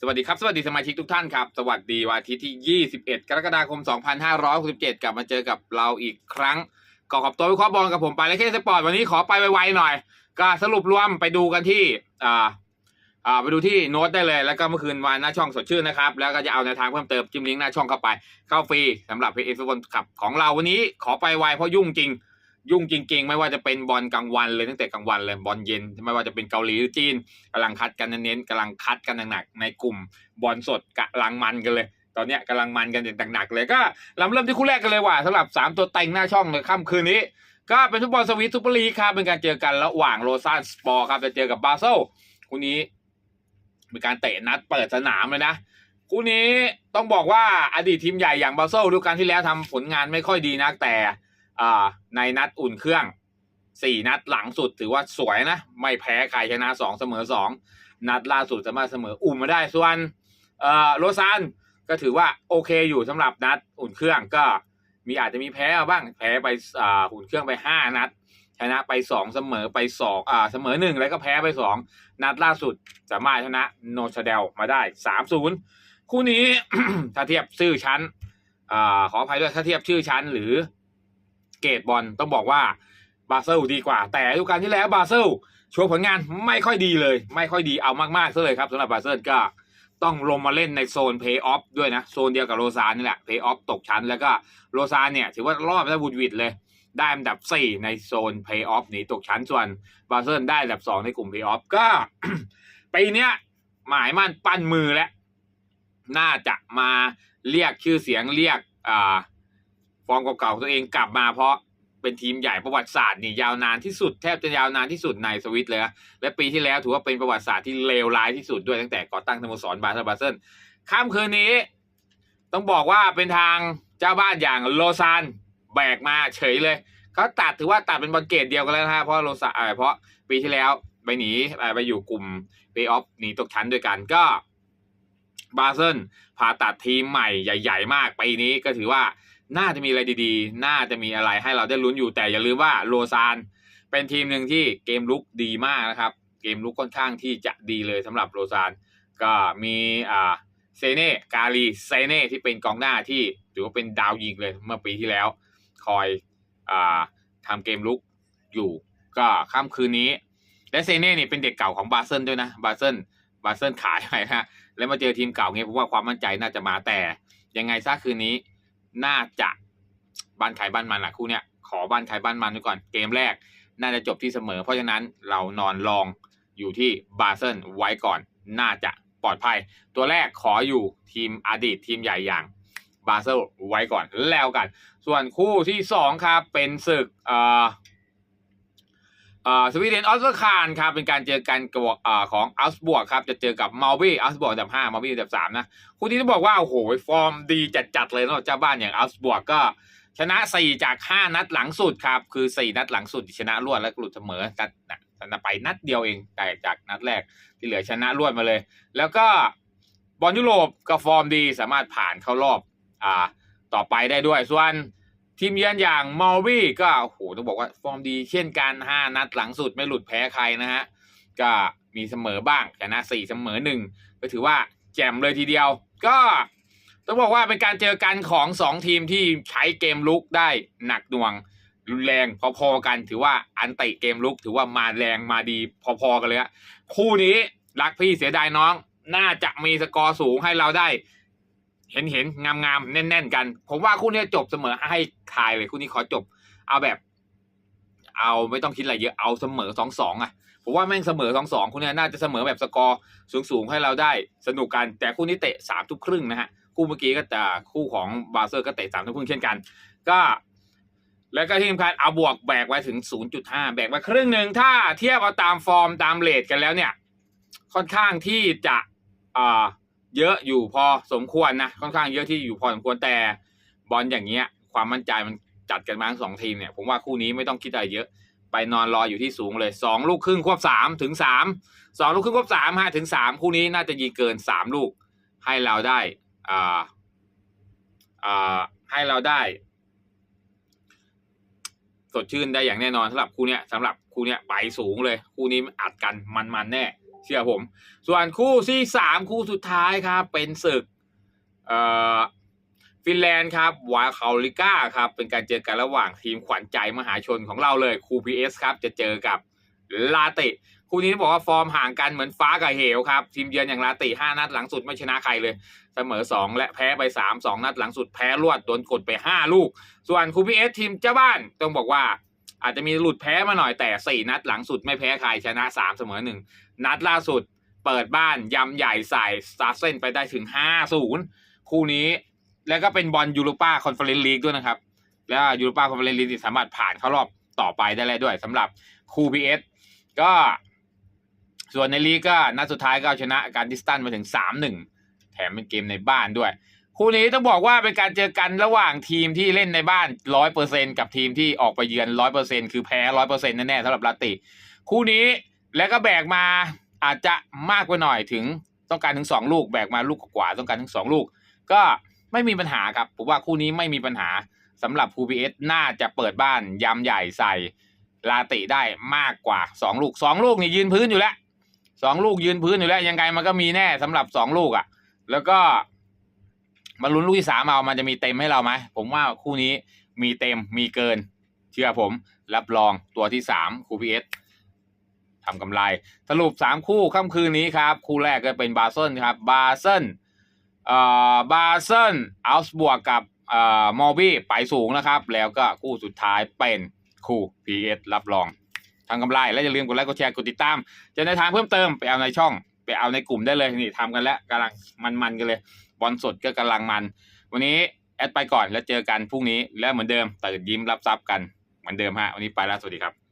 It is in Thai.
สวัสดีครับ สวัสดีสมาชิกทุกท่านครับ สวัสดีวันอาทิตย์ที่ 21 กรกฎาคม 2567 กลับมาเจอกับเราอีกครั้งก่อขอบตัววิเคราะห์บอลกับผมไปและเคสปอร์ตวันนี้ขอไปไวๆหน่อย ก็สรุปรวมไปดูกันที่อ่าอ่าไปดูที่โน้ตได้เลย แล้วก็เมื่อคืนวานหน้าช่องสดชื่นนะครับ แล้วก็จะเอาแนวทางเพิ่มเติมจิ้มลิงก์หน้าช่องเข้าไป เข้าฟรีสำหรับเพจเอฟบอลขับของเราวันนี้ขอไปไวเพราะยุ่งจริง ยุ่งจริงๆ ไม่ว่าจะเป็นบอลกลางวันเลยตั้งแต่กลางวันเลยบอลเย็น ไม่ว่าจะเป็นเกาหลีหรือจีนกำลังคัดกันเน้นๆกำลังคัดกันหนักๆในกลุ่มบอลสดกำลังมันกันเลย ตอนเนี้ยกำลังมันกันอย่างหนักๆเลยก็เราเริ่มที่คู่แรกกันเลยว่ะสำหรับสามตัวเต็งหน้าช่องในค่ำคืนนี้ ก็เป็นฟุตบอลสวิตซูเปอร์ลีกครับเป็นการเจอกันระหว่างโรซานสปอร์ครับจะเจอกับบาเซลคู่นี้เป็นการเตะนัดเปิดสนามเลยนะคู่นี้ต้องบอกว่าอดีตทีมใหญ่อย่างบาเซลดูกาลที่แล้วทำผลงานไม่ค่อยดีนักแต่ ในนัดอุ่นเครื่องสี่นัดหลังสุดถือว่าสวยนะ ไม่แพ้ใครชนะสองเสมอสองนัดล่าสุดสามารถเสมออุ่มมาได้ส่วนโรซานก็ถือว่าโอเคอยู่สำหรับนัดอุ่นเครื่องก็มีอาจจะมีแพ้บ้างแพ้ไปอ่าอุ่นเครื่องไปห้านัด ชนะไปสองเสมอไปสองอ่าเสมอหนึ่งแล้วก็แพ้ไปสองนัดล่าสุดสามารถชนะโนชาเดลมาได้สามศูนย์คู่นี้ถ้าเทียบชื่อชั้นอขออภัยด้วยถ้าเทียบชื่อชั้นหรือ เกรดบอลต้องบอกว่าบาเซลดีกว่า แต่ฤดูกาลที่แล้วบาเซลโชว์ผลงานไม่ค่อยดีเลย ไม่ค่อยดีเอามากๆซะเลยครับสำหรับบาเซลก็ต้องลงมาเล่นในโซนเพย์ออฟด้วยนะ โซนเดียวกับโรซานนี่แหละเพย์ออฟตกชั้น แล้วก็โรซานเนี่ยถือว่ารอดได้บุดวิดเลย ได้อันดับ 4 ในโซนเพย์ออฟหนีตกชั้นส่วนบาเซิลได้อันดับ 2 ในกลุ่มเพย์ออฟก็ปีเนี้ยหมายมั่นปั้นมือแล้ว น่าจะมาเรียกชื่อเสียงเรียกอ่า ฟอร์มเก่าๆของตัวเองกลับมาเพราะเป็นทีมใหญ่ประวัติศาสตร์นี่ยาวนานที่สุดแทบจะยาวนานที่สุดในสวิตเลยนะและปีที่แล้วถือว่าเป็นประวัติศาสตร์ที่เลวร้ายที่สุดด้วยตั้งแต่ก่อตั้งสโมสรบาเซลบาเซิลค่ำคืนนี้ ต้องบอกว่าเป็นทางเจ้าบ้านอย่างโลซานแบกมาเฉยเลยเขาตัดถือว่าตัดเป็นบอลเกตเดียวกันแล้วนะฮะเพราะโรซาเอ่อเพราะปีที่แล้วไปหนีไปอยู่กลุ่มเบย์ออฟหนีตกชั้นด้วยกันก็บาเซิลผ่าตัดทีมใหม่ใหญ่ ๆ มากปีนี้ก็ถือว่า น่าจะมีอะไรดีๆ น่าจะมีอะไรให้เราได้ลุ้นอยู่แต่อย่าลืมว่าโรซานเป็นทีมหนึ่งที่เกมลุกดีมากนะครับ เกมลุกค่อนข้างที่จะดีเลยสำหรับโรซาน ก็มีอ่าเซเน่กาลีเซเน่ที่เป็นกองหน้าที่ถือว่าเป็นดาวยิงเลยเมื่อปีที่แล้ว คอยอ่าทำเกมลุกอยู่ ก็ค่ำคืนนี้ และเซเน่เนี่ยเป็นเด็กเก่าของบาเซิลด้วยนะบาเซิลบาเซิลขายไปฮะแล้วมาเจอทีมเก่าเงี้ยผมว่าความมั่นใจน่าจะมาแต่ยังไงซะคืนนี้ น่าจะบ้านขายบ้านมันแหละคู่เนี้ยขอบ้านขายบ้านมันดูก่อนเกมแรก น่าจะจบที่เสมอ เพราะฉะนั้นเรานอนรองอยู่ที่บาเซิลไว้ก่อน น่าจะปลอดภัย ตัวแรกขออยู่ทีมอดีตทีมใหญ่อย่างบาเซิลไว้ก่อนแล้วกัน ส่วนคู่ที่สองครับเป็นศึกอ่อเอ่อ สวีเดนออสเตรคานครับเป็นการเจอกันกับอของอัลสบวกครับจะเจอกับมาวีอัลสบวกอันดับห้ามาวีอันดับสามนะคู่นี้ต้องบอกว่าโอ้โหฟอร์มดีจัดๆเลยเนาะเจ้าบ้านอย่างอัลสบวกก็ชนะสี่จากห้านัดหลังสุดครับคือสี่นัดหลังสุดชนะรวดแล้วก็หลุดเสมอนัดนะไปนัดเดียวเองแต่จากนัดแรกที่เหลือชนะรวดมาเลย แล้วก็บอลยุโรปก็ฟอร์มดีสามารถผ่านเข้ารอบอ่าต่อไปได้ด้วยส่วน ทีมเยือนอย่างมอลวี่ก็โอ้โหต้องบอกว่าฟอร์มดีเช่นกันห้านัดหลังสุดไม่หลุดแพ้ใครนะฮะก็มีเสมอบ้างชนะสี่เสมอหนึ่งก็ถือว่าแจ่มเลยทีเดียว ก็ต้องบอกว่าเป็นการเจอกันของสองทีมที่ใช้เกมลุกได้หนักหน่วงรุนแรงพอๆกัน ถือว่าอันติเกมลุก ถือว่ามาแรงมาดีพอๆกันเลยฮะคู่นี้รักพี่เสียดายน้อง น่าจะมีสกอร์สูงให้เราได้ เห็นเห็นงามงามๆแน่น ๆ กัน ผมว่าคู่นี้จบเสมอให้ทายเลยคู่นี้ขอจบ เอาแบบ เอาไม่ต้องคิดอะไรเยอะเอาเสมอสองสองอะผมว่าแม่งเสมอสองสองคู่นี้น่าจะเสมอแบบสกอร์สูงๆให้เราได้สนุกกัน แต่คู่นี้เตะสามทุ่มครึ่งนะฮะคู่เมื่อกี้ก็แต่คู่ของบาเซอร์ก็เตะสามทุ่มครึ่งเช่นกัน ก็แล้วก็ที่สำคัญเอาบวกแบกไว้ถึง 0.5 แบกไว้ครึ่งหนึ่งถ้าเทียบเอาตามฟอร์มตามเลทกันแล้วเนี่ย ค่อนข้างที่จะอ่า เยอะอยู่พอสมควรนะค่อนข้างเยอะที่อยู่พอสมควรแต่บอลอย่างเงี้ย ความมั่นใจมันจัดกันมาทั้งสองทีมเนี่ยผมว่าคู่นี้ไม่ต้องคิดอะไรเยอะไปนอนรออยู่ที่สูงเลยสองลูกครึ่งควบสามถึงสามสองลูกครึ่งควบสามฮะถึงสามคู่นี้น่าจะยิงเกินสามลูก ให้เราได้อ่าอ่าให้เราได้ สดชื่นได้อย่างแน่นอนสำหรับคู่เนี้ยสำหรับคู่เนี้ยไปสูงเลย คู่นี้อัดกันมันๆแน่ เชื่อผม ส่วนคู่ที่สามคู่สุดท้ายครับ เป็นศึกฟินแลนด์ครับวาคาลิก้าครับเป็นการเจอกันระหว่างทีมขวัญใจมหาชนของเราเลยคูพีเอสครับจะเจอกับลาติคู่นี้ต้องบอกว่าฟอร์มห่างกันเหมือนฟ้ากับเหวครับ ทีมเยือนอย่างลาติห้านัดหลังสุดไม่ชนะใครเลย เสมอสองและแพ้ไปสามสองนัดหลังสุดแพ้รวดโดนกดไปห้าลูก ส่วนคูพีเอสทีมเจ้าบ้านต้องบอกว่า อาจจะมีหลุดแพ้มาหน่อยแต่สี่นัดหลังสุดไม่แพ้ใครชนะสามเสมอหนึ่งนัดล่าสุดเปิดบ้านยำใหญ่ใส่สตาเซนไปได้ถึง5-0คู่นี้แล้วก็เป็นบอลยูโรป้าคอนเฟอเรนซ์ลีกด้วยนะครับ แล้วยูโรป้าคอนเฟอเรนซ์ลีกสามารถผ่านเข้ารอบต่อไปได้แล้วด้วยสำหรับคูพีเอสก็ส่วนในลีกก็นัดสุดท้ายก็เอาชนะการดิสตันมาถึง3-1แถมเป็นเกมในบ้านด้วย คู่นี้ต้องบอกว่าเป็นการเจอกันระหว่างทีมที่เล่นในบ้านร้อยเปอร์เซ็นกับทีมที่ออกไปเยือนร้อยเปอร์เซ็นคือแพ้ร้อยเปอร์เซ็นแน่ๆสำหรับลาติ คู่นี้แล้วก็แบกมาอาจจะมากกว่าหน่อยถึงต้องการถึงสองลูกแบกมาลูกกว่าๆต้องการถึงสองลูก ก็ไม่มีปัญหาครับผมว่าคู่นี้ไม่มีปัญหาสำหรับ PBS น่าจะเปิดบ้านยำใหญ่ใส่ลาติได้มากกว่าสองลูกสองลูกนี่ยืนพื้นอยู่แล้วสองลูกยืนพื้นอยู่แล้วยังไงมันก็มีแน่สำหรับสองลูกอะ แล้วก็ มาลุ้นลูกที่สามเอามันจะมีเต็มให้เราไหมผมว่าคู่นี้มีเต็มมีเกิน เชื่อผม รับรองตัวที่สามคูพีเอสทำกำไร สรุปสามคู่ค่ำคืนนี้ครับ คู่แรกก็เป็นบาเซนครับบาเซนเอ่อบาเซนอัลส์บวกกับเอ่อมอบี้ไปสูงนะครับ แล้วก็คู่สุดท้ายเป็นคู่พีเอสรับรองทำกำไร และอย่าลืมกดไลค์กดแชร์กดติดตาม จะในทางเพิ่มเติมไปเอาในช่อง ไปเอาในกลุ่มได้เลยนี่ทำกันแล้วกำลังมันๆกันเลย บอลสดก็กำลังมัน วันนี้แอดไปก่อนแล้วเจอกันพรุ่งนี้ และเหมือนเดิมตื่นยิ้มรับทรัพย์กันเหมือนเดิมฮะวันนี้ไปแล้วสวัสดีครับ